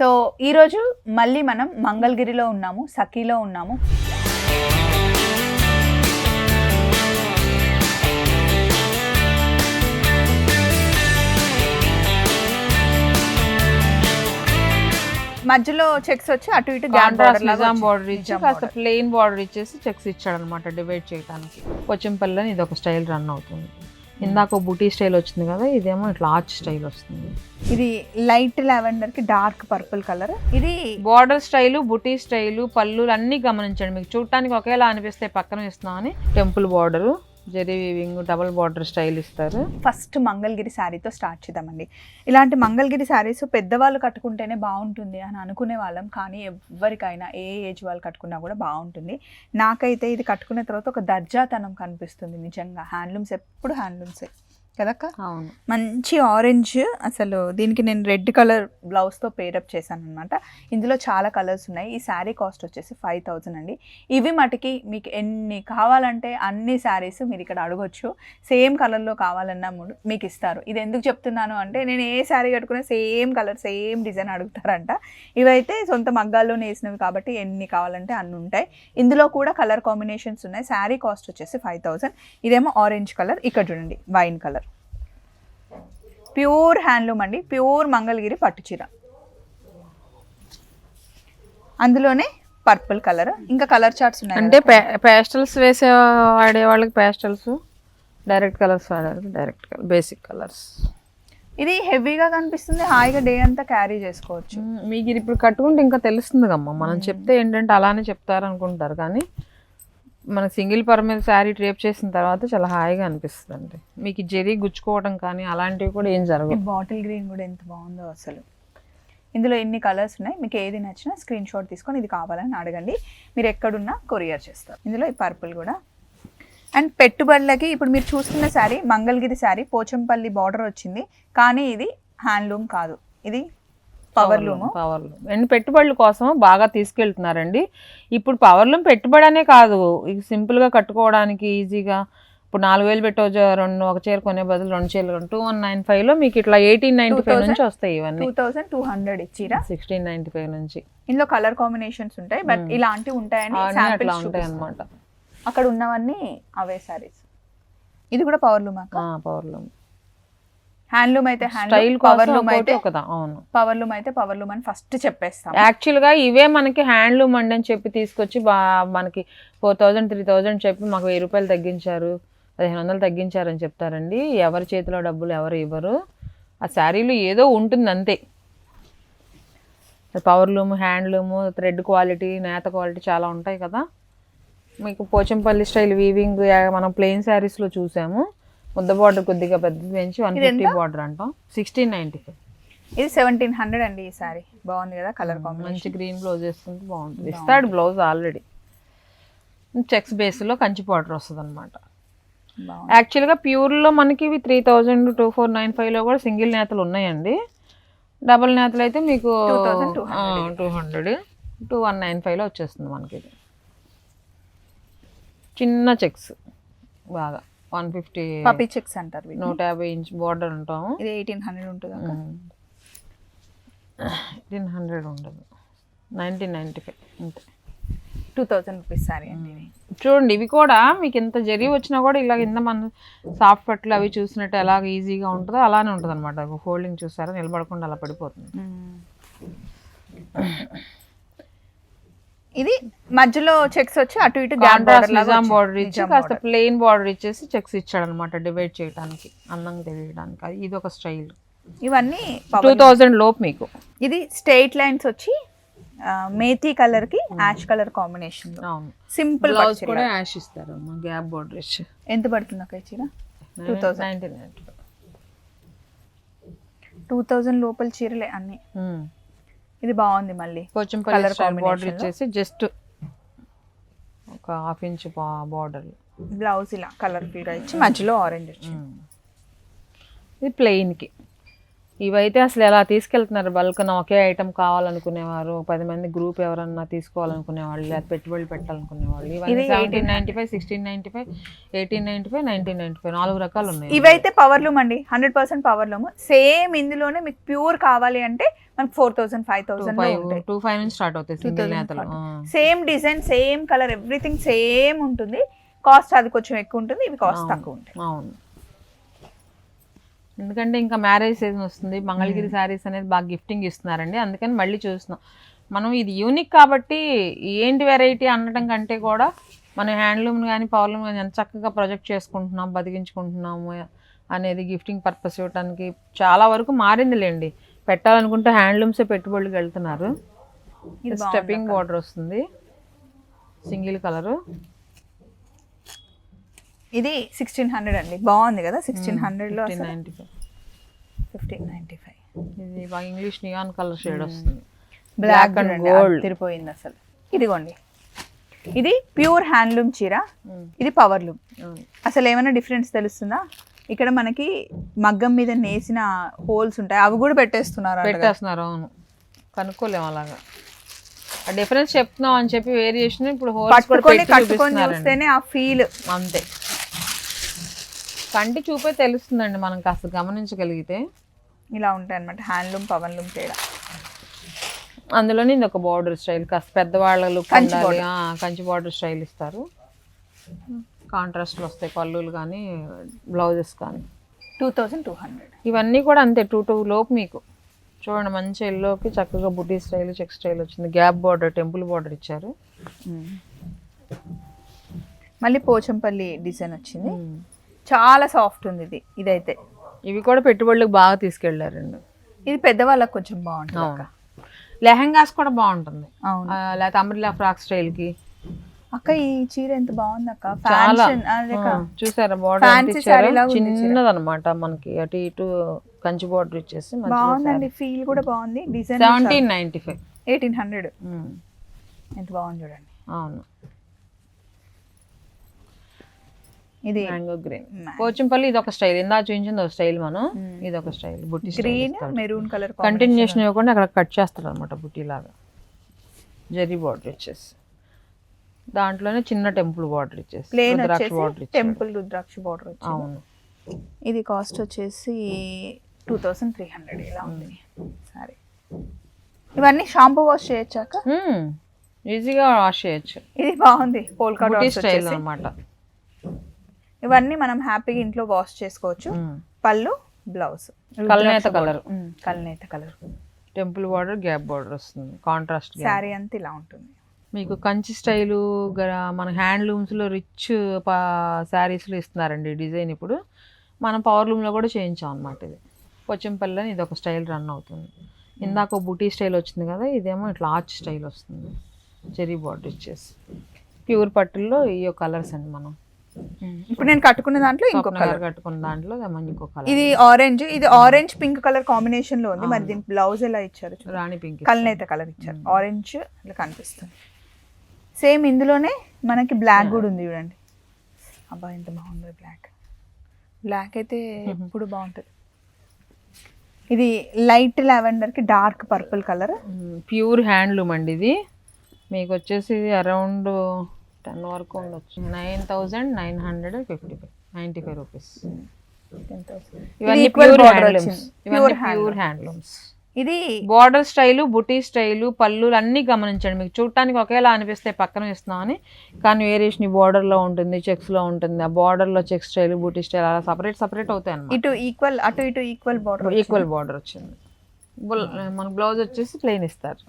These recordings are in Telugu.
సో ఈరోజు మళ్ళీ మనం మంగళగిరిలో ఉన్నాము సఖీలో ఉన్నాము. మధ్యలో చెక్స్ వచ్చి అటు ఇటు నిజాం బార్డర్ ఇచ్చి కాస్త ప్లెయిన్ బార్డర్ ఇచ్చేసి చెక్స్ ఇచ్చాడు అనమాట డివైడ్ చేయడానికి పోచంపల్లి ఇది ఒక స్టైల్ రన్ అవుతుంది. ఇందాక బుటీ స్టైల్ వచ్చింది కదా ఇదేమో ఇట్లా ఆర్చ్ స్టైల్ వస్తుంది. ఇది లైట్ లావెండర్కి డార్క్ పర్పుల్ కలర్. ఇది బార్డర్ స్టైల్ బుటీ స్టైల్ పళ్ళు అన్ని గమనించండి. మీకు చూడటానికి ఒకేలా అనిపిస్తే పక్కన ఇస్తున్నామని temple border. Zari weaving double border style ఇస్తారు. ఫస్ట్ మంగళగిరి శారీతో స్టార్ట్ చేద్దామండి. ఇలాంటి మంగళగిరి శారీస్ పెద్దవాళ్ళు కట్టుకుంటేనే బాగుంటుంది అని అనుకునే వాళ్ళం కానీ ఎవరికైనా ఏ ఏజ్ వాళ్ళు కట్టుకున్నా కూడా బాగుంటుంది. నాకైతే ఇది కట్టుకున్న తర్వాత ఒక దర్జాతనం కనిపిస్తుంది నిజంగా. హ్యాండ్లూమ్స్ ఎప్పుడు హ్యాండ్లూమ్సే. కదక్క? అవును. మంచి ఆరెంజ్ అసలు దీనికి నేను రెడ్ కలర్ బ్లౌజ్తో పేరప్ చేశాను అనమాట ఇందులో చాలా కలర్స్ ఉన్నాయి. ఈ శారీ కాస్ట్ వచ్చేసి ఫైవ్ థౌజండ్ అండి. ఇవి మటుకి మీకు ఎన్ని కావాలంటే అన్ని శారీస్ మీరు ఇక్కడ అడగొచ్చు. సేమ్ కలర్లో కావాలన్నా మీకు ఇస్తారు. ఇది ఎందుకు చెప్తున్నాను అంటే నేను ఏ శారీ కట్టుకున్నా సేమ్ కలర్ సేమ్ డిజైన్ అడుగుతారంట. ఇవైతే సొంత మగ్గాల్లోనే వేసినవి కాబట్టి ఎన్ని కావాలంటే అన్ని ఉంటాయి. ఇందులో కూడా కలర్ కాంబినేషన్స్ ఉన్నాయి. శారీ కాస్ట్ వచ్చేసి ఫైవ్ థౌజండ్ ఇదేమో ఆరెంజ్ కలర్ ఇక్కడ చూడండి వైన్ కలర్ ప్యూర్ హ్యాండ్లూమ్ అండి ప్యూర్ మంగళగిరి పట్టు చీర అందులోనే పర్పుల్ కలర్ ఇంకా కలర్ చార్ట్స్ ఉన్నాయి అంటే పేస్టల్స్ వేసే వాడే వాళ్ళకి పేస్టల్స్? డైరెక్ట్ కలర్స్ వాడారు డైరెక్ట్ కలర్ బేసిక్ కలర్స్. ఇది హెవీగా కనిపిస్తుంది హాయిగా డే అంతా క్యారీ చేసుకోవచ్చు. మీకు ఇది ఇప్పుడు కట్టుకుంటే ఇంకా తెలుస్తుంది కమ్మా మనం చెప్తే ఏంటంటే అలానే చెప్తారు అనుకుంటారు కానీ మన సింగిల్ పర్ మీద శారీ ట్రేప్ చేసిన తర్వాత చాలా హాయిగా అనిపిస్తుంది అండి మీకు ఈ జరీ గుచ్చుకోవడం కానీ అలాంటివి కూడా ఏం జరగదు బాటిల్ గ్రీన్ కూడా ఎంత బాగుందో అసలు. ఇందులో ఎన్ని కలర్స్ ఉన్నాయి? మీకు ఏది నచ్చినా స్క్రీన్ షాట్ తీసుకొని ఇది కావాలని అడగండి. మీరు ఎక్కడున్నా కొరియర్ చేస్తారు. ఇందులో ఈ పర్పుల్ కూడా. అండ్ పెట్టుబడులకి ఇప్పుడు మీరు చూస్తున్న శారీ మంగళగిరి శారీ పోచంపల్లి బార్డర్ వచ్చింది. కానీ ఇది హ్యాండ్లూమ్ కాదు. ఇది power loom power loom and పెట్టుబడుల కోసం బాగా తీసుకెళ్తున్నారండి. ఇప్పుడు పవర్ లూమ్ పెట్టుబడి అనే కాదు. ఇది simple గా కట్టుకోవడానికి ఈజీగా ఇప్పుడు నాలుగు వేలు పెట్టి ఒక జ- రెండు ఒక చీర కొనే బదులు రెండు చీరలు టూ వన్ నైన్లో మీకు ఇట్లా ఎయిటీన్ నైన్టీ ఫైవ్ నుంచి వస్తాయి ఇవన్నీ. టూ థౌసండ్ టూ హండ్రెడ్ ఇచ్చిరా? సిక్స్టీన్ నైన్టీ ఫైవ్ నుంచి. ఇందులో కలర్ కాంబినేషన్స్ ఉంటాయి బట్ ఇలాంటివి ఉంటాయని అట్లా ఉంటాయి. అనమాట అక్కడ ఉన్నవన్నీ అవే సారీస్. ఇది కూడా power loom power loom handloom అయితే స్టైల్ హ్యాండ్లూమ్ పవర్ లూమ్ అయితే ఒకదా అవును. పవర్ లూమ్ అయితే పవర్ లూమ్ అని ఫస్ట్ చెప్పేస్తాం. యాక్చువల్గా ఇవే మనకి హ్యాండ్లూమ్ అండి అని చెప్పి తీసుకొచ్చి మనకి ఫోర్ థౌజండ్ త్రీ థౌజండ్ చెప్పి మాకు వెయ్యి రూపాయలు తగ్గించారు. పదిహేను వందలు తగ్గించారని చెప్తారండి. ఎవరి చేతిలో డబ్బులు ఎవరు ఇవ్వరు. ఆ శారీలో ఏదో ఉంటుంది అంతే. Power loom handloom thread quality నేత క్వాలిటీ చాలా ఉంటాయి కదా. మీకు పోచంపల్లి స్టైల్ వీవింగ్ మనం ప్లెయిన్ శారీస్లో చూసాము. ముద్ద బార్డర్ కొద్దిగా పెద్దది పెంచి వన్ ఫిఫ్టీ బార్డర్ అంటాం. సిక్స్టీన్ నైంటీ ఫైవ్ ఇది సెవెంటీన్ హండ్రెడ్ అండి ఈ సారీ బాగుంది కదా కలర్ కాంబినేషన్ మంచి గ్రీన్ బ్లౌజ్ వేసుకుంటే బాగుంటుంది. ఇస్తాడు బ్లౌజ్ ఆల్రెడీ చెక్స్ బేస్లో కంచి బార్డర్ వస్తుంది అనమాట యాక్చువల్గా ప్యూర్లో మనకి ఇవి three thousand two four nine ఫైవ్లో కూడా సింగిల్ నేతలు ఉన్నాయండి. డబుల్ నేతలు అయితే మీకు 2200 two hundred two one nine ఫైవ్లో వచ్చేస్తుంది మనకి ఇది. చిన్న చెక్స్ బాగా. వన్ ఫిఫ్టీ పపీ చెక్స్ అంటారు. నూట యాభై ఇంచ్ బార్డర్ ఉంటాము ఇది ఎయిటీన్ హండ్రెడ్ ఉంటుంది ఎయిటీన్ హండ్రెడ్ ఉండదు. నైన్టీన్ నైంటీ ఫైవ్ అంతే. టూ థౌజండ్ రూపీస్ సారీ అండి. చూడండి ఇవి కూడా మీకు ఎంత జరి వచ్చినా కూడా ఇలా కింద మన సాఫ్ట్ పట్లు అవి చూసినట్టు ఎలాగ ఈజీగా ఉంటుందో అలానే ఉంటుంది అనమాట ఫోల్డింగ్ చూసారా నిలబడకుండా అలా పడిపోతుంది. ఇది మధ్యలో చెక్స్ వచ్చి అటు ఇటు గ్యాప్ కాంట్రాస్ట్ నిజాం బార్డర్ ఇచ్చి కాస్త ప్లెయిన్ బార్డర్ ఇచ్చేసి చెక్స్ ఇచ్చాడు అనమాట డివైడ్ చేయడానికి అందంగా తెలియడానికి. అది ఇది ఒక స్టైల్ ఇవన్నీ టూ థౌజండ్ లోపు మీకు. ఇది స్ట్రైట్ లైన్స్ వచ్చి మేథీ కలర్కి ash colour combination simple blouse కూడా యాష్ ఇస్తారు గ్యాప్ బార్డర్ ఇచ్చి. ఎంత పడుతుంది ఒక చీర? టూ థౌజండ్ టూ థౌజండ్ లోపల చీరలే అన్ని. ఇది బాగుంది మళ్ళీ. కొంచెం కలర్ బార్డర్. ఇచ్చేసి జస్ట్ ఒక హాఫ్ ఇంచ్ బార్డర్ బ్లౌజ్ ఇలా కలర్ఫుల్గా ఇచ్చి మధ్యలో ఆరెంజ్ వచ్చి ఇది ప్లెయిన్కి ఇవైతే అసలు ఎలా తీసుకెళ్తున్నారు? బల్క్ ఒకే ఐటమ్ కావాలనుకునేవారు పది మంది గ్రూప్ ఎవరన్నా తీసుకోవాలనుకునేవాళ్ళు లేదా పెట్టుబడులు పెట్టాలనుకునేవాళ్ళు ఇవన్నీ seventeen ninety five sixteen ninety five eighteen ninety five nineteen ninety five నాలుగు రకాలు ఉన్నాయి. ఇవైతే పవర్ లూమ్ అండి. Hundred percent power loom. Same ఇందులోనే మీకు ప్యూర్ కావాలి అంటే మనకి four thousand five thousand two five నుంచి స్టార్ట్ అవుతాయి సింగిల్ 2005. నేతలు. ఆ. Same design same colour everything same ఉంటుంది. కాస్ట్ అది కొంచెం ఎక్కువ ఉంటుంది ఇవి కాస్ట్. తక్కువ ఉంటాయి. అవును. ఎందుకంటే ఇంకా మ్యారేజ్ సీజన్ వస్తుంది. మంగళగిరి శారీస్ అనేది బాగా గిఫ్టింగ్ ఇస్తున్నారండి. అందుకని మళ్ళీ చూస్తున్నాం. మనం ఇది యూనిక్ కాబట్టి ఏంటి వెరైటీ అనడం కంటే కూడా మన హ్యాండ్లూమ్ కానీ పవర్లూమ్ కానీ ఎంత చక్కగా ప్రొజెక్ట్ చేసుకుంటున్నాం బతికించుకుంటున్నాము అనేది గిఫ్టింగ్ పర్పస్ ఇవ్వడానికి చాలా వరకు మారిందిలేండి. పెట్టాలనుకుంటే హ్యాండ్లూమ్సే పెట్టుబడులకు వెళ్తున్నారు. స్టెప్పింగ్ బార్డర్ వస్తుంది. సింగిల్ కలరు ఇది సిక్స్టీన్ హండ్రెడ్ అండి. బాగుంది కదా? సిక్స్టీన్ హండ్రెడ్లో fifteen ninety five fifteen five ఇది బాగా ఇంగ్లీష్ నియాన్ కలర్ షేడ్ వస్తుంది. Black and. గోల్డ్ తిరిపోయింది అసలు. ఇదిగోండి. ఇది ప్యూర్ హ్యాండ్లూమ్ చీర. ఇది పవర్ లూమ్ అసలు ఏమైనా డిఫరెన్స్ తెలుస్తుందా? ఇక్కడ మనకి మగ్గం మీద నేసిన హోల్స్ ఉంటాయి. అవి కూడా పెట్టేస్తున్నారు. పెట్టేస్తున్నారు అవును. కనుక్కోలేము అలాగా. డిఫరెన్స్ చెప్తున్నాం అని చెప్పి వేరియేషన్ ఇప్పుడు పెట్టి కట్టుకొని చూపిస్తున్నారండి. చూస్తేనే ఆ ఫీల్ అంతే. కంటి చూపే తెలుస్తుందండి మనం కాస్త గమనించగలిగితే. ఇలా ఉంటాయి అనమాట హ్యాండ్లూమ్ పవర్ లూమ్ తేడా. అందులోనే ఇది ఒక బార్డర్ స్టైల్ కాస్త పెద్దవాళ్ళ లుక్ కంచి ఉండాలి. ఆ, కంచి బార్డర్ స్టైల్ ఇస్తారు. కాంట్రాస్ట్లు వస్తాయి పళ్ళులు కానీ బ్లౌజెస్ కానీ. Two thousand two hundred. ఇవన్నీ కూడా అంతే టూ టూ లోపు మీకు. చూడండి మంచి ఎల్లోకి చక్కగా బుడ్డీ స్టైల్ చెక్ స్టైల్ వచ్చింది. గ్యాప్ బార్డర్ టెంపుల్ బార్డర్ ఇచ్చారు. మళ్ళీ పోచంపల్లి డిజైన్ వచ్చింది. చాలా సాఫ్ట్ ఉంది ఇది ఇదైతే. ఇవి కూడా పెట్టుబడులకు బాగా తీసుకెళ్ళారండి. ఇది పెద్దవాళ్ళకి కొంచెం బాగుంటుంది. లెహంగాస్ కూడా బాగుంటుంది. లేకపోతే అంబ్రిల్లా ఫ్రాక్ స్టైల్కి అక్క ఈ చీర ఎంత బాగుంది అక్క? చూసారా బార్డర్. చిన్నదన్నమాట మనకి. అటు ఇటు కంచి బార్డర్ ఇచ్చేసి బాగుందండి ఫీల్ కూడా బాగుంది design seventeen ninety five eighteen hundred ఎంత బాగుంది చూడండి. అవును. ఇది మ్యాంగో గ్రీన్ పోచంపల్లి ఇది ఒక స్టైల్. ఇందా చూపించింది ఒక స్టైల్ మనం. ఇది ఒక స్టైల్. బుట్టి గ్రీన్ మెరూన్ కలర్ కంటిన్యూషన్ ఇవ్వకుండా అక్కడ కట్ చేస్తారు అనమాట బుట్టి లాగా. జరీ బార్డర్ ఇచ్చేసి దాంట్లోనే చిన్న టెంపుల్ బార్డర్ ఇచ్చేసి plain border temple rudraksha border అవును. ఇది కాస్ట్ వచ్చేసి టూ థౌసండ్ త్రీ హండ్రెడ్ ఇలా ఉంది. సరే ఇవన్నీ షాంపూ వాష్ చేయొచ్చాక ఈజీగా వాష్ చేయొచ్చు. ఇది బాగుంది. Polka style. అనమాట ఇవన్నీ మనం హ్యాపీగా ఇంట్లో వాష్ చేసుకోవచ్చు. పళ్ళు బ్లౌజ్. కలనేత colour. కల్నేత colour. Temple border gap border వస్తుంది. కాంట్రాస్ట్ శారీ అంతా ఇలా ఉంటుంది. మీకు కంచి స్టైలు మన హ్యాండ్లూమ్స్లో రిచ్ శారీస్లో ఇస్తున్నారండి డిజైన్ ఇప్పుడు. మనం పవర్ లూమ్లో కూడా చేయించాం అనమాట ఇది. పొచ్చంపల్లి ఇది ఒక స్టైల్ రన్ అవుతుంది. ఇందాక బూటీ స్టైల్ వచ్చింది కదా ఇదేమో ఇట్లా ఆర్చ్ స్టైల్ వస్తుంది. చెరీ బార్డర్ ఇచ్చేసి. ప్యూర్ పట్టుల్లో ఈ కలర్స్ అండి మనం. ఇప్పుడు నేను కట్టుకున్న దాంట్లో స్వప్న గారు కట్టుకున్న దాంట్లో ఇంకో కలర్ ఇది ఆరెంజ్ ఇది ఆరెంజ్ పింక్ కలర్ కాంబినేషన్లో ఉంది. మరి దీని బ్లౌజ్ ఎలా ఇచ్చారు. రాణి పింక్ కల్నేత కలర్ ఇచ్చారు. ఆరెంజ్ ఇలా కనిపిస్తుంది. సేమ్ ఇందులోనే మనకి బ్లాక్ కూడా ఉంది చూడండి. అబ్బా ఎంత బాగుందో బ్లాక్ బ్లాక్ అయితే ఎప్పుడు బాగుంటుంది. ఇది light లావెండర్కి dark purple colour pure handloom అండి ఇది. మీకు వచ్చేసి అరౌండ్ టెన్ వరకు ఉండొచ్చు. Nine thousand nine hundred fifty five. Ninety five rupees. ఇవన్నీ ప్యూర్ హ్యాండ్లూమ్స్. ఇవన్నీ ప్యూర్. హ్యాండ్లూమ్స్ ఇది బార్డర్ స్టైలు బుటీ స్టైలు పళ్ళు అన్నీ గమనించండి. మీకు చూడటానికి ఒకేలా అనిపిస్తే పక్కన ఇస్తున్నామని కానీ వేరియేషన్ ఈ border లో ఉంటుంది చెక్స్లో ఉంటుంది. ఆ border లో చెక్ స్టైల్ బుటీ స్టైల్ అలా సపరేట్ సపరేట్ అవుతాయి అన్నమాట. ఇటు ఈక్వల్ అటు ఇటు ఈక్వల్ బార్డర్ ఈక్వల్ బార్డర్ వచ్చింది. మన బ్లౌజ్ వచ్చేసి ప్లెయిన్ ఇస్తారు.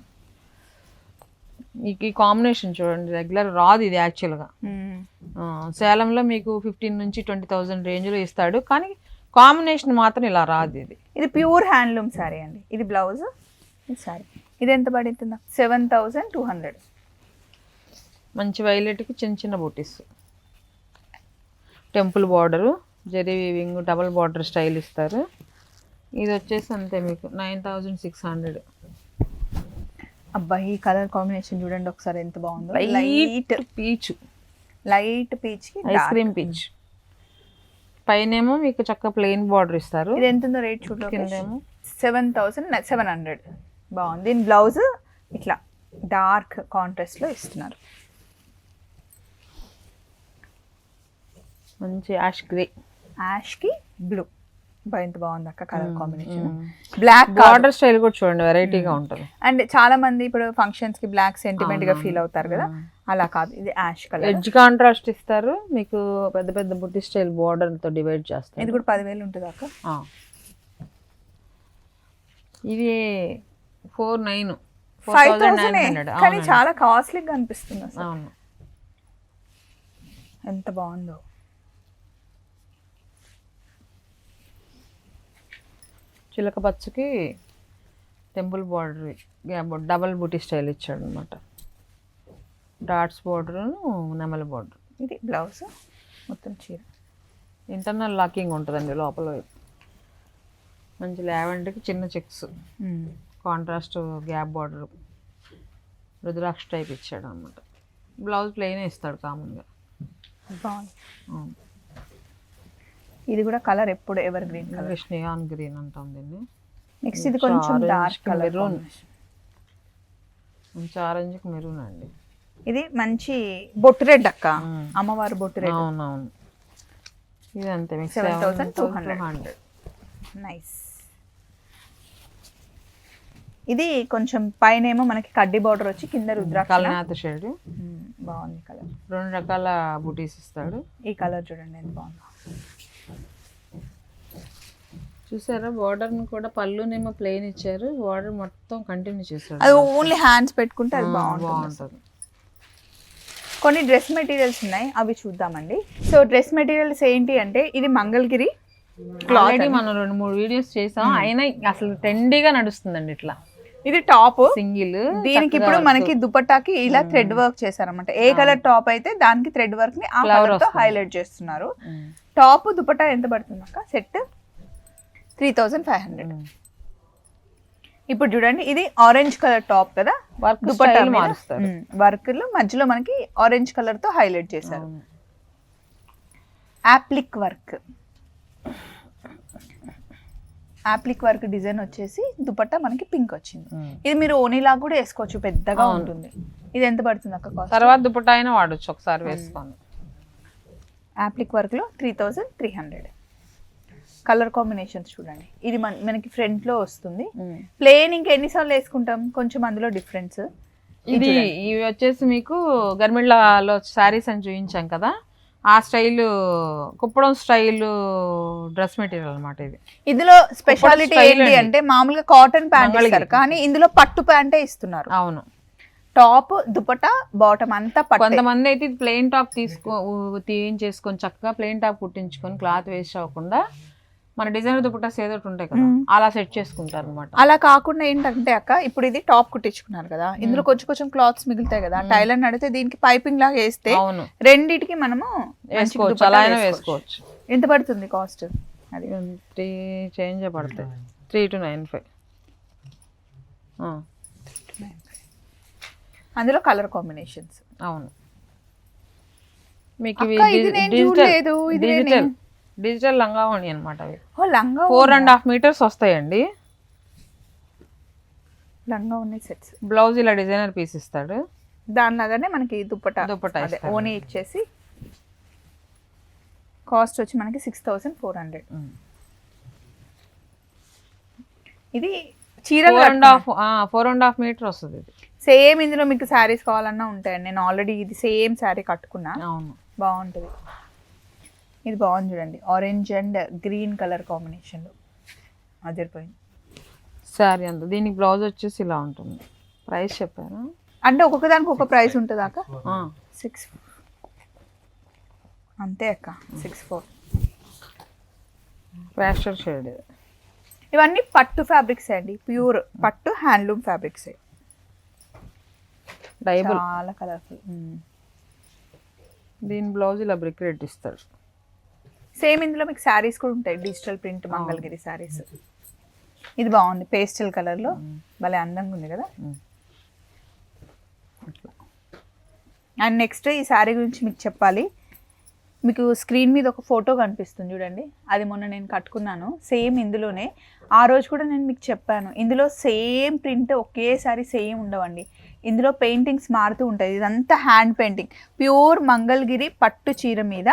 ఈ ఈ కాంబినేషన్ చూడండి రెగ్యులర్ రాదు ఇది యాక్చువల్గా సేలంలో మీకు ఫిఫ్టీన్ నుంచి ట్వంటీ థౌజండ్ రేంజ్లో ఇస్తాడు కానీ కాంబినేషన్ మాత్రం ఇలా రాదు ఇది. ఇది ప్యూర్ హ్యాండ్లూమ్ శారీ అండి. ఇది బ్లౌజ్ శారీ ఇది ఎంత పడుతుందా సెవెన్ థౌజండ్ టూ హండ్రెడ్ మంచి వైలెట్కి చిన్న చిన్న బూటీస్. Temple border zari weaving double border style ఇస్తారు. ఇది వచ్చేసి అంతే మీకు నైన్ థౌజండ్ సిక్స్ హండ్రెడ్ అబ్బా ఈ కలర్ కాంబినేషన్ చూడండి ఒకసారి ఎంత బాగుందో. Light peach light peach ice cream peach పైనేమో మీకు చక్క ప్లెయిన్ బార్డర్ ఇస్తారు. ఇది ఎంత ఉందో రేట్ చూడండి కిందేమో? సెవెన్ థౌసండ్ సెవెన్ హండ్రెడ్ బాగుంది. దీని బ్లౌజ్ ఇట్లా డార్క్ కాంట్రాస్ట్లో ఇస్తున్నారు. మంచి యాష్ గ్రే యాష్కి బ్లూ ఎంత బాగుంది అక్క colour combination. Black border style కూడా చూడండి వెరైటీగా ఉంటుంది. అండ్ చాలా మంది ఇప్పుడు ఫంక్షన్స్కి బ్లాక్ సెంటిమెంట్గా ఫీల్ అవుతారు కదా? అలా కాదు ఇది యాష్ కలర్ ఎడ్జ్ కాంట్రాస్ట్ ఇస్తారు మీకు పెద్ద పెద్ద బుట్టి స్టైల్ బార్డర్తో డివైడ్ చేస్తారు. ఇది కూడా పదివేలు ఉంటుంది అక్క? ఆ. ఇది ఫోర్ నైన్ ఫైవ్ థౌసండ్ కానీ చాలా కాస్ట్లీగా అనిపిస్తుంది అసలు. అవును. ఎంత బాగుందో. చిలక పచ్చకి టెంపుల్ బార్డర్ డబల్ బుటీ స్టైల్ ఇచ్చాడు అనమాట డాట్స్ బార్డర్ నెమలి బార్డర్. ఇది బ్లౌజ్ మొత్తం చీర. ఇంటర్నల్ లాకింగ్ ఉంటుందండి లోపల. వైపు. మంచి లావెండర్కి చిన్న checks. Contrast gap border. Rudraksha type ఇచ్చాడు అనమాట బ్లౌజ్ ప్లెయిన్ ఇస్తాడు కామన్గా. బాగుంది. ఇది కూడా కలర్ ఎప్పుడు ever green colour on green అంటాం దీన్ని. నెక్స్ట్ ఇది కొంచెం డార్క్ కలర్. మంచి ఆరెంజ్కి మెరూన్. అండి. ఇది మంచి బొట్టు రెడ్ అక్క. మ్మ్. అమ్మవారు బొట్టు రెడ్ అవునవును. ఇది అంతే మీకు 7,200. హండ్రెడ్ నైస్ ఇది కొంచెం పైన ఏమో మనకి కడ్డీ బార్డర్ వచ్చి కింద రుద్రాక్ష. కలనాథ షేడ్. బాగుంది కలర్. రెండు రకాల బుటీస్ ఇస్తాడు. ఈ కలర్ చూడండి ఎంత బాగుందో. చూసారా? బార్డర్ కూడా పళ్ళునేమో ప్లెయిన్ ఇచ్చారు. బార్డర్ మొత్తం కంటిన్యూ చేశాడు అది ఓన్లీ హ్యాండ్స్ పెట్టుకుంటే అది బాగుంటుంది కొన్ని డ్రెస్ మెటీరియల్స్ ఉన్నాయి అవి చూద్దామండి. సో డ్రెస్ మెటీరియల్స్ ఏంటి అంటే ఇది మంగళగిరి ఆల్రెడీ మనం రెండు మూడు వీడియోస్ చేసాం. అయినా అసలు ట్రెండీగా నడుస్తుందండి ఇట్లా. ఇది టాప్ సింగిల్ దీనికి ఇప్పుడు మనకి దుపట్టాకి ఇలా థ్రెడ్ వర్క్ చేశారన్నమాట. ఏ కలర్ టాప్ అయితే దానికి థ్రెడ్ వర్క్ని ఆ కలర్తో. హైలైట్ చేస్తున్నారు. టాప్ దుపట్టా ఎంత పడుతుంది అక్క set three thousand five hundred. ఇప్పుడు చూడండి ఇది ఆరెంజ్ కలర్ టాప్ కదా? వర్క్ దుపట్టా మారుస్తారు. వర్క్లో మధ్యలో మనకి ఆరెంజ్ కలర్తో హైలైట్ చేశారు. Applique work applique work design వచ్చేసి దుపట్టా మనకి పింక్ వచ్చింది. ఇది మీరు ఓనీలా కూడా వేసుకోవచ్చు పెద్దగా ఉంటుంది. ఇది ఎంత పడుతుంది అక్క కాస్ట్ తర్వాత దుపట్టా అయినా వాడచ్చు ఒకసారి వేసుకొని యాప్లిక్ వర్క్లో three thousand three hundred colour combinations చూడండి. ఇది మన మనకి ఫ్రంట్లో వస్తుంది. ప్లేన్ ఇంకా ఎన్నిసార్లు వేసుకుంటాం? కొంచెం అందులో డిఫరెన్స్ ఇది ఇవి వచ్చేసి మీకు గర్మిళ్ళలో శారీస్ అని చూపించాం కదా? ఆ style Kuppadam style dress material అన్నమాట ఇది. ఇందులో స్పెషాలిటీ ఏంటి. అంటే మామూలుగా కాటన్ ప్యాంట్. ఇస్తారు. కానీ ఇందులో పట్టు ప్యాంటే ఇస్తున్నారు. అవును. టాప్ దుపట్టా బాటమ్ అంతా పట్టు. కొంతమంది అయితే ప్లెయిన్ టాప్ తీసుకో తీయించేసుకొని చక్కగా ప్లెయిన్ టాప్ కుట్టించుకొని క్లాత్ వేస్ట్ అవ్వకుండా మన డిజైనర్ దుపట్టాస్ ఏదో ఉంటాయి కదా అలా సెట్ చేసుకుంటారు అనమాట అలా కాకుండా ఏంటంటే అక్క ఇప్పుడు ఇది టాప్ కుట్టించుకున్నారు కదా ఇందులో కొంచెం కొంచెం క్లాత్స్ మిగులుతాయి కదా టైలర్ అడిగితే దీనికి పైపింగ్ లాగా వేస్తే రెండిటికి మనము వేసుకోవచ్చు అలా అయినా వేసుకోవచ్చు. ఎంత పడుతుంది కాస్ట్ అది. త్రీ చేంజ్ పడతాయి. Three two nine five. అందులో కలర్ కాంబినేషన్స్ అవును. మీకు డిజిటల్ డిజిటల్ డిజిటల్ లంగావణి అనమాట అవి. ఓ లంగా ఫోర్ అండ్ హాఫ్ మీటర్స్ వస్తాయండి. లంగా ఉన్నాయి సెట్స్ బ్లౌజ్ ఇలా డిజైనర్ పీస్ ఇస్తాడు. దానిలాగానే మనకి దుప్పటా ఇస్తారు. ఓనీ ఇచ్చేసి కాస్ట్ వచ్చి మనకి సిక్స్ థౌసండ్ ఫోర్ హండ్రెడ్ ఇది చీరలు four and half four and half metre వస్తుంది ఇది. సేమ్ ఇందులో మీకు శారీస్ కావాలన్నా ఉంటాయండి. నేను ఆల్రెడీ ఇది సేమ్ శారీ కట్టుకున్నా. అవును. బాగుంటుంది. ఇది బాగుంది చూడండి. ఆరెంజ్ అండ్ గ్రీన్ కలర్ కాంబినేషన్లో అదిరిపోయింది. శారీ అంత. దీనికి బ్లౌజ్ వచ్చేసి ఇలా ఉంటుంది. ప్రైస్ చెప్పారా? అంటే ఒక్కొక్క దానికి ఒక ప్రైస్ ఉంటుంది అక్క? ఆ, సిక్స్ అంతే అక్క. సిక్స్ ఫోర్ ప్యాస్టర్ షేడ్ ఇవన్నీ పట్టు ఫ్యాబ్రిక్స్ అండి. ప్యూర్ పట్టు హ్యాండ్లూమ్ ఫ్యాబ్రిక్స్ డైబుల్ చాలా కలర్ఫుల్ దీని బ్లౌజ్ ఇలా బ్రిక్ రెడ్ ఇస్తాడు సేమ్ ఇందులో మీకు శారీస్ కూడా ఉంటాయి. Digital print Mangalagiri saris. ఇది బాగుంది. పేస్టల్ కలర్లో భలే అందంగా ఉంది కదా. అండ్ నెక్స్ట్ ఈ శారీ గురించి మీకు చెప్పాలి. మీకు స్క్రీన్ మీద ఒక ఫోటో కనిపిస్తుంది చూడండి. అది మొన్న నేను కట్టుకున్నాను. సేమ్ ఇందులోనే. ఆ రోజు కూడా నేను మీకు చెప్పాను. ఇందులో సేమ్ ప్రింట్ ఒకేసారి సేమ్ ఉండవండి. ఇందులో పెయింటింగ్స్ మారుతూ ఉంటాయి. ఇదంతా హ్యాండ్ పెయింటింగ్. ప్యూర్ మంగళగిరి పట్టు చీర మీద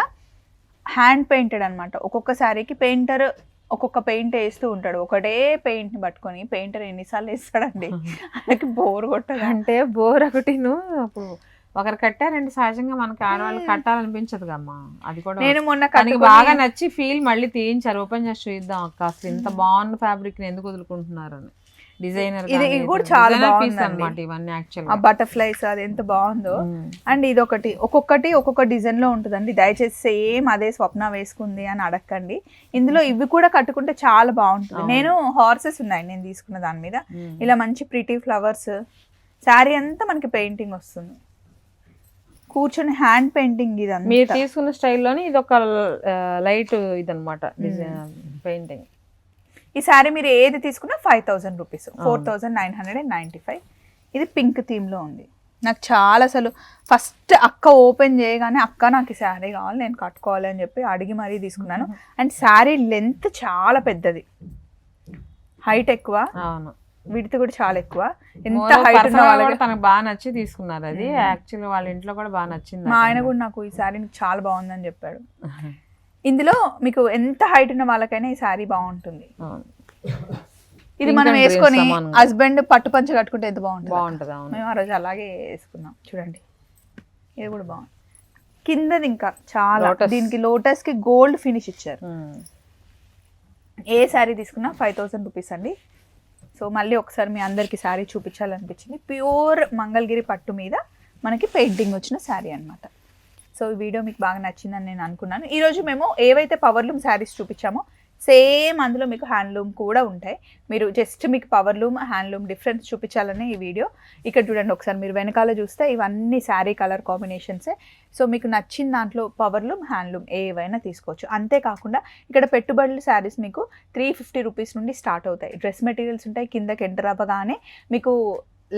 హ్యాండ్ పెయింటెడ్ అనమాట ఒక్కొక్క శారీకి పెయింటర్ ఒక్కొక్క పెయింట్ వేస్తూ ఉంటాడు. ఒకటే పెయింట్ని పట్టుకొని పెయింటర్ ఎన్నిసార్లు వేస్తాడండి. ఆయనకి బోర్ కొట్టదు. అంటే బోర్ ఒకటిను అప్పుడు ఒకరు కట్టారంటే సహజంగా మనకి ఆడవాళ్ళు కట్టాలనిపించదు అమ్మా అది కూడా నేను మొన్న కట్టుకొని- బాగా నచ్చి ఫీల్ మళ్ళీ తీయించారు. ఓపెన్ చేసి చూద్దాం అక్క. అసలు ఇంత బాగున్న ఫ్యాబ్రిక్ని ఎందుకు వదులుకుంటున్నారని. డిజైనర్ ఇది- ఇది కూడా చాలా. అనమాట ఇవన్నీ యాక్చువల్ ఆ బటర్ఫ్లైస్ అది ఎంత బాగుందో. అండ్ ఇది ఒకటి ఒక్కొక్కటి ఒక్కొక్క డిజైన్లో ఉంటుందండి. దయచేసి సేమ్ అదే స్వప్న వేసుకుంది అని అడగండి ఇందులో ఇవి కూడా కట్టుకుంటే చాలా బాగుంటుంది. నేను హార్సెస్ ఉన్నాయి నేను తీసుకున్న దాని మీద. ఇలా మంచి ప్రిటీ ఫ్లవర్స్ శారీ అంతా మనకి పెయింటింగ్ వస్తుంది. కూర్చొని హ్యాండ్ పెయింటింగ్ మీరు ఇదంతా తీసుకున్న స్టైల్లోని ఇది ఒక లైట్ ఇదనమాట డిజైన్ పెయింటింగ్ ఈ శారీ మీరు ఏది తీసుకున్నా five thousand rupees four thousand nine hundred and ninety five ఇది పింక్ థీమ్లో ఉంది. నాకు చాలా అసలు ఫస్ట్ అక్క ఓపెన్ చేయగానే అక్క నాకు ఈ శారీ కావాలి నేను కట్టుకోవాలి అని చెప్పి అడిగి మరీ తీసుకున్నాను. అండ్ శారీ లెంత్ చాలా పెద్దది. హైట్ ఎక్కువ. అవును. విడత కూడా చాలా ఎక్కువ. ఎంత హైట్ ఉన్న వాళ్ళకి తనకు బాగా నచ్చి తీసుకున్నారు అది. యాక్చువల్ వాళ్ళ ఇంట్లో కూడా బాగా నచ్చింది మా ఆయన కూడా నాకు ఈ శారీ చాలా బాగుందని చెప్పాడు. ఇందులో మీకు ఎంత హైట్ ఉన్న వాళ్ళకైనా ఈ శారీ బాగుంటుంది. ఇది మనం వేసుకొని. హస్బెండ్ పట్టు పంచ కట్టుకుంటే ఎంత బాగుంటుంది. బాగుంటది మేము ఆ రోజు అలాగే వేసుకున్నాం. చూడండి. ఇది కూడా బాగుంది. కిందది ఇంకా చాలా. దీనికి లోటస్కి గోల్డ్ ఫినిష్ ఇచ్చారు. ఉమ్. ఏ శారీ తీసుకున్నా ఫైవ్ థౌసండ్ రూపీస్ అండి. సో మళ్ళీ ఒకసారి మీ అందరికి శారీ చూపించాలనిపించింది. ప్యూర్ మంగళగిరి పట్టు మీద మనకి పెయింటింగ్ వచ్చిన శారీ అన్నమాట. సో ఈ వీడియో మీకు బాగా నచ్చిందని నేను అనుకున్నాను. ఈరోజు మేము ఏవైతే పవర్లూమ్ శారీస్ చూపించామో సేమ్ అందులో మీకు హ్యాండ్లూమ్ కూడా ఉంటాయి. మీరు జస్ట్ మీకు పవర్లూమ్ హ్యాండ్లూమ్ డిఫరెన్స్ చూపించాలనే ఈ వీడియో. ఇక్కడ చూడండి ఒకసారి మీరు వెనకాల చూస్తే ఇవన్నీ శారీ కలర్ కాంబినేషన్సే సో మీకు నచ్చిన దాంట్లో పవర్లూమ్ హ్యాండ్లూమ్ ఏవైనా తీసుకోవచ్చు. అంతేకాకుండా ఇక్కడ పెట్టుబడులు శారీస్ మీకు త్రీ ఫిఫ్టీ రూపీస్ నుండి స్టార్ట్ అవుతాయి. డ్రెస్ మెటీరియల్స్ ఉంటాయి. కిందకి ఎంటర్ అవ్వగానే మీకు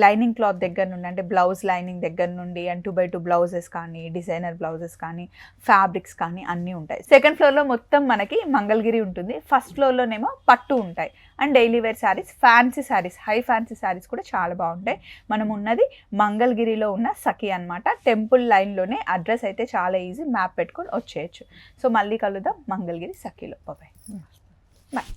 లైనింగ్ క్లాత్ దగ్గర నుండి అంటే బ్లౌజ్ లైనింగ్ దగ్గర నుండి and two by two blouses కానీ డిజైనర్ బ్లౌజెస్ కానీ ఫ్యాబ్రిక్స్ కానీ అన్నీ ఉంటాయి. సెకండ్ ఫ్లోర్లో మొత్తం మనకి మంగళగిరి ఉంటుంది. ఫస్ట్ ఫ్లోర్లోనేమో పట్టు ఉంటాయి. And daily wear saris fancy saris high fancy saris కూడా చాలా బాగుంటాయి. మనం ఉన్నది మంగళగిరిలో ఉన్న సఖి అన్నమాట. టెంపుల్ లైన్లోనే అడ్రస్ అయితే చాలా ఈజీ మ్యాప్ పెట్టుకొని వచ్చేయచ్చు. సో మళ్ళీ కలుద్దాం మంగళగిరి సఖిలో. Bye bye